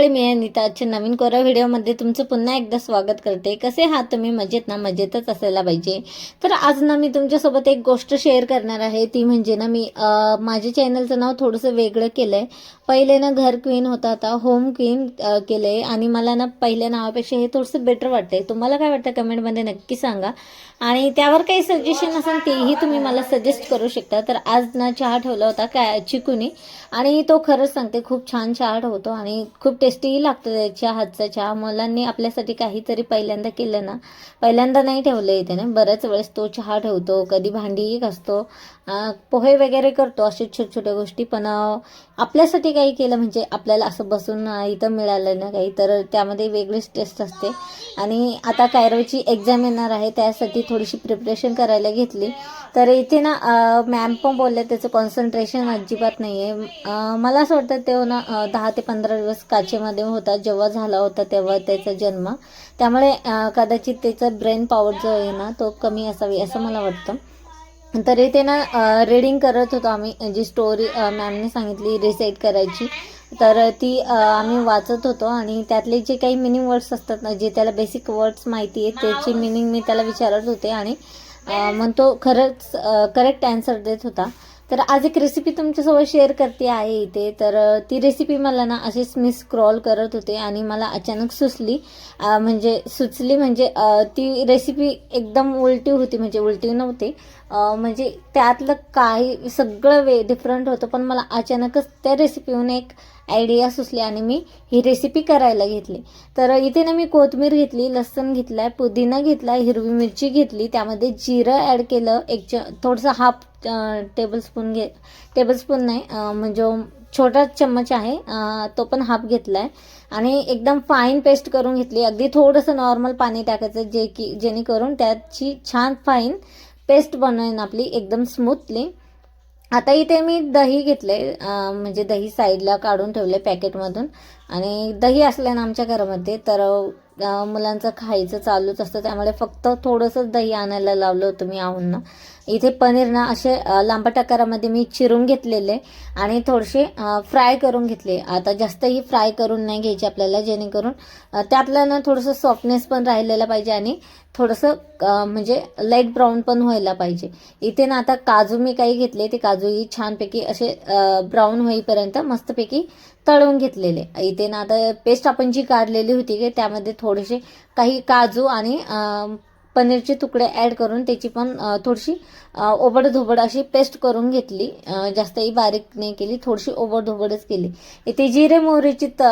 मंडळी मी अनिता आजच्या नवीन कोरा व्हिडिओमध्ये तुमचं पुन्हा एकदा स्वागत करते. कसे हा तुम्ही? मजेत ना? मजेतच असायला पाहिजे. तर आज ना मी तुमच्यासोबत एक गोष्ट शेअर करणार आहे. ती म्हणजे ना मी माझ्या चॅनलचं नाव थोडंसं वेगळं केलं आहे पहिले ना घर क्वीन होता आता होम क्वीन केलं आहे आणि मला ना पहिल्या नावापेक्षा हे थोडंसं बेटर वाटतंय. तुम्हाला काय वाटतं? कमेंटमध्ये नक्की सांगा. आणि त्यावर काही सजेशन असेल तेही तुम्ही मला सजेस्ट करू शकता. तर आज ना चहा ठेवला होता काय चिकूनी. आणि तो खरंच सांगते खूप छान चहा ठेवतो आणि खूप टेस्टीही लागतं त्याच्या हातचा चहा. मुलांनी आपल्यासाठी काहीतरी पहिल्यांदा केलं ना पहिल्यांदा नाही ठेवलं इथे ना. बऱ्याच वेळेस तो चहा ठेवतो कधी भांडीही घासतो पोहे वगैरे करतो असे छोट्या छोट्या गोष्टी. पण आपल्यासाठी काही केलं म्हणजे आपल्याला असं बसून इथं मिळालं ना काही तर त्यामध्ये वेगळीच टेस्ट असते. आणि आता कायरोची एक्झाम येणार आहे त्यासाठी थोडीशी प्रिपरेशन करायला घेतली. तर इथे ना मॅम पण बोलले त्याचं कॉन्सन्ट्रेशन अजिबात नाही आहे मला असं वाटतं ते ना दहा ते पंधरा दिवस काचेमध्ये होता जेव्हा झाला होता तेव्हा त्याचा जन्म. त्यामुळे कदाचित त्याचा ब्रेन पॉवर जो आहे ना तो कमी असावी असं मला वाटतं. तरी ते ना रीडिंग करत होतो आम्ही जी स्टोरी मॅमने सांगितली रिसेट करायची. तर ती आम्ही वाचत होतो आणि त्यातले जे काही मिनिंग वर्ड्स असतात ना जे त्याला बेसिक वर्ड्स माहिती आहेत त्याची मिनिंग मी त्याला विचारत होते आणि मग तो खरंच करेक्ट आन्सर देत होता. तर आज एक रेसिपी तुमच्यासोबत शेअर करते आहे इथे. तर ती रेसिपी मला ना अशीच मी स्क्रॉल करत होते आणि मला अचानक सुचली. म्हणजे सुचली म्हणजे ती रेसिपी एकदम उलटी होती म्हणजे उलटी नव्हती. म्हणजे त्यातलं काही सगळं वे डिफरंट होतं पण मला अचानकच त्या रेसिपीहून एक आयडिया सुचली आणि मी ही रेसिपी करायला घेतली. तर इथे ना मी कोथिंबीर घेतली लसूण आहे पुदिना घेतला हिरवी मिरची घेतली त्यामध्ये जिरं ॲड केलं एक च थोडंसं हाफ टेबलस्पून घे टेबलस्पून नाही म्हणजे छोटा चम्मच आहे तो पण हाफ घेतला आहे आणि एकदम फाईन पेस्ट करून घेतली. अगदी थोडंसं नॉर्मल पाणी टाकायचं जे की जेणेकरून त्याची छान फाईन पेस्ट बनवेन आपली एकदम स्मूथली आता इथे मी दही घेतले म्हणजे दही साईडला काढून ठेवले पॅकेटमधून आणि दही असल्यानं आमच्या घरामध्ये तर मुलांचं खायचं चालूच असतं. त्यामुळे फक्त थोडंसंच दही आणायला लावलं होतं मी आहून इथे पनीर ना असे लांबट आकारामध्ये मी चिरून घेतलेले आणि थोडेसे फ्राय करून घेतले. आता जास्तही फ्राय करून नाही घ्यायचे आपल्याला जेणेकरून त्यातलं ना थोडंसं सॉफ्टनेस पण राहिलेलं पाहिजे आणि थोडंसं म्हणजे लाइट ब्राऊन पण व्हायला पाहिजे. इथे ना आता काजू मी काही घेतले ते काजूही छानपैकी असे ब्राऊन होईपर्यंत मस्तपैकी तळून घेतलेले. इथे ना आता पेस्ट आपण जी काढलेली होती की त्यामध्ये थोडेसे काही काजू आणि पनीरचे तुकडे ॲड करून त्याची पण थोडीशी ओबडधोबड अशी पेस्ट करून घेतली. जास्तही बारीक नाही केली थोडीशी ओबडधोबडच केली. इथे जिरे मोहरीची त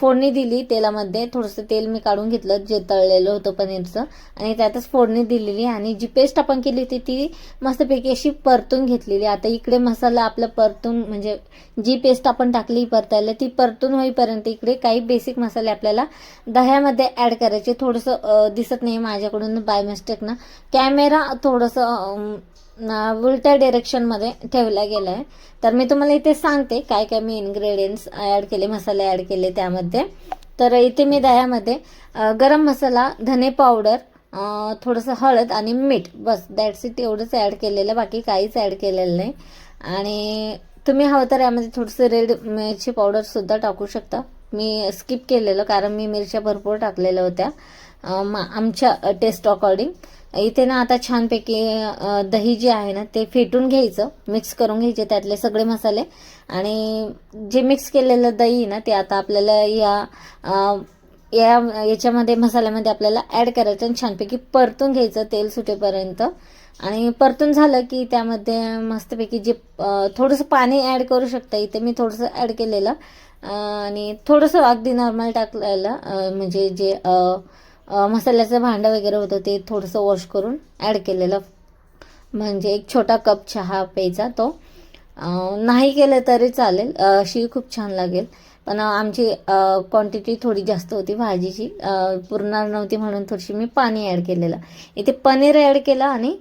फोडणी दिली तेलामध्ये. थोडंसं तेल मी काढून घेतलं जे तळलेलं होतं पनीरचं. आणि त्यातच फोडणी दिलेली आणि जी पेस्ट आपण केली होती ती मस्तपैकी अशी परतून घेतलेली. आता इकडे मसाला आपला परतून म्हणजे जी पेस्ट आपण टाकली परतायला ती परतून होईपर्यंत इकडे काही बेसिक मसाले आपल्याला दह्यामध्ये ॲड करायचे. थोडंसं दिसत नाही माझ्याकडून बाय मिस्टेक ना. कॅमेरा थोडंसं उलट्या डिरेक्शनमध्ये ठेवला गेला आहे तर मी तुम्हाला इथे सांगते काय काय मी इन्ग्रेडियंट्स ॲड केले मसाले ॲड केले त्यामध्ये. तर इथे मी दह्यामध्ये गरम मसाला धने पावडर थोडंसं हळद आणि मीठ. बस दॅट्स इट एवढंच ॲड केलेलं बाकी काहीच ॲड केलेलं नाही. आणि तुम्ही हवं तर यामध्ये थोडंसं रेड मिरची पावडरसुद्धा टाकू शकता. मी स्किप केलेलं कारण मी मिरच्या भरपूर टाकलेल्या होत्या. आमच्या टेस्ट अकॉर्डिंग इथे ना आता छानपैकी दही जे आहे ना ते फेटून घ्यायचं. मिक्स करून घ्यायचे त्यातले सगळे मसाले. आणि जे मिक्स केलेलं दही ना ते आता आपल्याला या या याच्यामध्ये मसाल्यामध्ये आपल्याला ॲड करायचं आणि छानपैकी परतून घ्यायचं तेल सुटेपर्यंत. आणि परतून झालं की त्यामध्ये मस्तपैकी जे थोडंसं पाणी ॲड करू शकता इथे. मी थोडंसं ॲड केलेलं. आणि थोडंसं अगदी नॉर्मल टाकलेलं म्हणजे जे अ, मसाल्याचं भांडं वगैरे होतं ते थोडंसं वॉश करून ॲड केलेलं. म्हणजे एक छोटा कप चहा प्यायचा तो. नाही केलं तरी चालेल. अशी खूप छान लागेल. पण आमची क्वांटिटी थोडी जास्त होती भाजीची. पुरणार नव्हती म्हणून थोडीशी मी पाणी ॲड केलेलं. इथे पनीर ॲड केलं आणि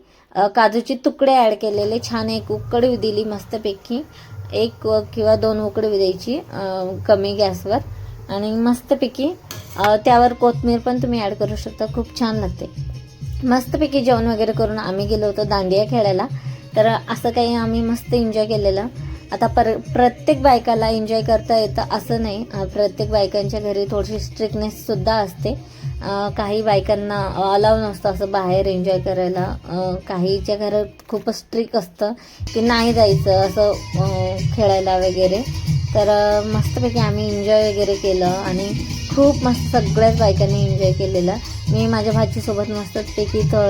काजूचे तुकडे ॲड केलेले. छान एक उकडी दिली मस्तपैकी. एक किंवा दोन उकडी द्यायची कमी गॅसवर. आणि मस्तपैकी त्यावर कोथमीर पण तुम्ही ॲड करू शकता. खूप छान लागते. मस्तपैकी जेवण वगैरे करून आम्ही गेलो होतो दांडिया खेळायला. तर असं काही आम्ही मस्त एन्जॉय केलेलं. आता पर प्रत्येक बायकाला एन्जॉय करता येतं असं नाही. प्रत्येक बायकांच्या घरी थोडीशी स्ट्रिक्टनेससुद्धा असते. काही बायकांना अलाव नसतं असं बाहेर एन्जॉय करायला. काहीच्या घरात खूपच स्ट्रिक असतं की नाही जायचं असं खेळायला वगैरे. तर मस्तपैकी आम्ही एन्जॉय वगैरे केलं आणि खूप मस्त सगळ्याच बायकांनी एन्जॉय केलेलं. मी माझ्या भाचीसोबत मस्तपैकी थो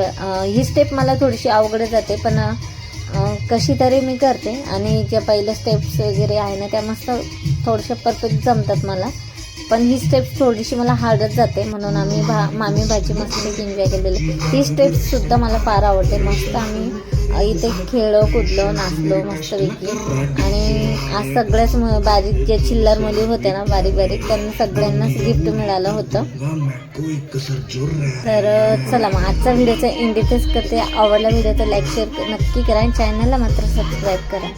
ही स्टेप मला थोडीशी अवघड जाते पण कशी तरी मी करते. आणि ज्या पहिल्या स्टेप्स वगैरे आहे ना त्या मस्त थोड्याशा परफेक्ट जमतात मला. पण ही स्टेप थोडीशी मला हार्डच जाते म्हणून आम्ही भा मामी भाजी मस्त एन्जॉय केलेली. ही स्टेपसुद्धा मला फार आवडते. मस्त आम्ही इथे खेळलो कुदलो नाचलो मस्तपैकी. आणि आज सगळ्याच बारीक जे चिल्लर मुली होत्या ना बारीक बारीक त्यांना सगळ्यांनाच गिफ्ट मिळालं होतं. तर चला मग आजचा व्हिडिओचा एंड इथेच करते. आवडला व्हिडिओ तर लाईक शेअर नक्की करा. आणि चॅनलला मात्र सबस्क्राईब करा.